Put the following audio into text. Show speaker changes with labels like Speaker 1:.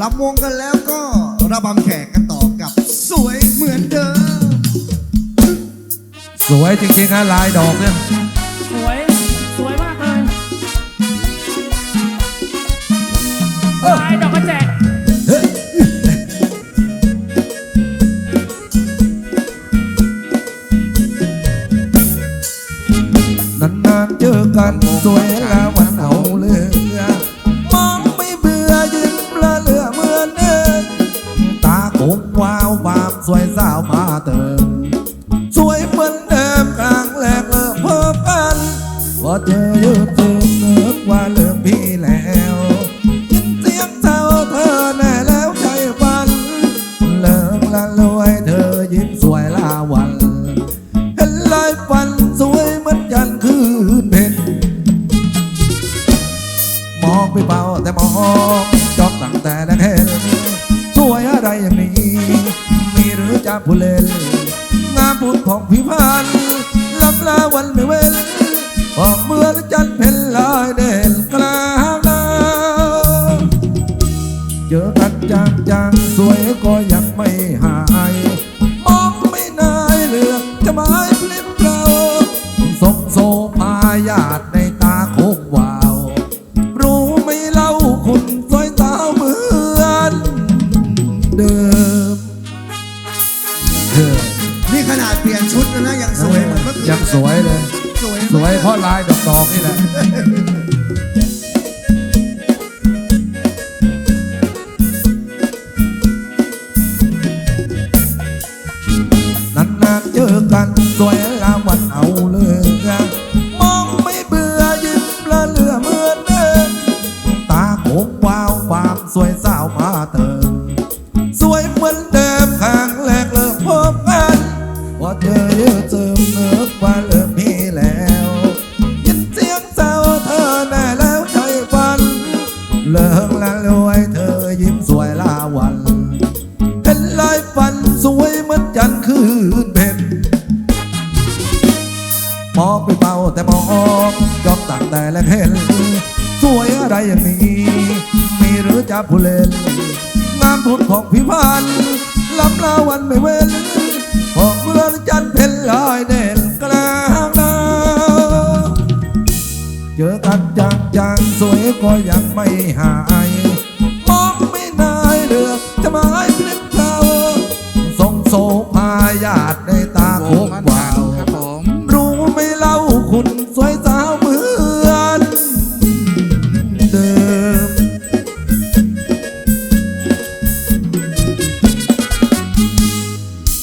Speaker 1: ลำวงกันแล้วก็ระบำแขกกันต่อกับ สวยเหมือนเดิม
Speaker 2: สวยจริงๆนะลายดอกเนี่ย
Speaker 3: สวย สวยมากเลยลายดอกกระแจก
Speaker 2: นานๆเจอกันสวย สวยสาวมาเติม สวยเหมือนเดิมครั้งแรกเริ่มพบกันพอเจอยืดซึมนึกว่าเริ่มพี่แล้วยินเสียงเจ้าเธอแน่แล้วใจฝัน เลิกละรวยเธอยิ้มสวยลาวันเห็นลายฟันสวยเหมือนจันคืนเพ็ญมองไปเบาแต่มองจ้องตั้งแต่แรกเห็นสวยอะไรอย่างนี้ จากผู้เล่น งามบุญของพิพันธ์ลับลาวันไม่เว้น ออกเมื่อจันเพ็ญลอยเด่นกลางนาเจอกันจางจางๆสวยก็ยังไม่หาย มองไม่นายเลือกจะไม้พลิบ
Speaker 1: ขนาดเปลี่ยนชุดแล้วนะยังสวยเหมือนเมื่อคืน
Speaker 2: ยังสวยเลย
Speaker 1: สวย
Speaker 2: สวยเพราะลายดอกตอกนี่แหละนานๆเจอกันสวยละวันเอาเรื่องมองไม่เบื่อยิ้มละเหลือเหมือนเดิมตาโขงวาวความสวยส นิบว่าเริ่มมีแล้ว ยินเสียงเจ้าเธอแน่แล้วใจฝัน เลิกและรวยเธอยิ้มสวยลาวันเห็นลายฟันสวยเหมือนจันทร์คืนเพ็ญมองไปเบาแต่มองจ้องตั้งแต่แรกเห็น สวยอะไรอย่างนี้ มีหรือจะผู้เล่นงามทุนของพิพันธ์ลำลาวันไม่เว้นพอเมื่อจันเพ็างสวยก็ยังไม่หาย มองไม่ได้เลือกจะหมาย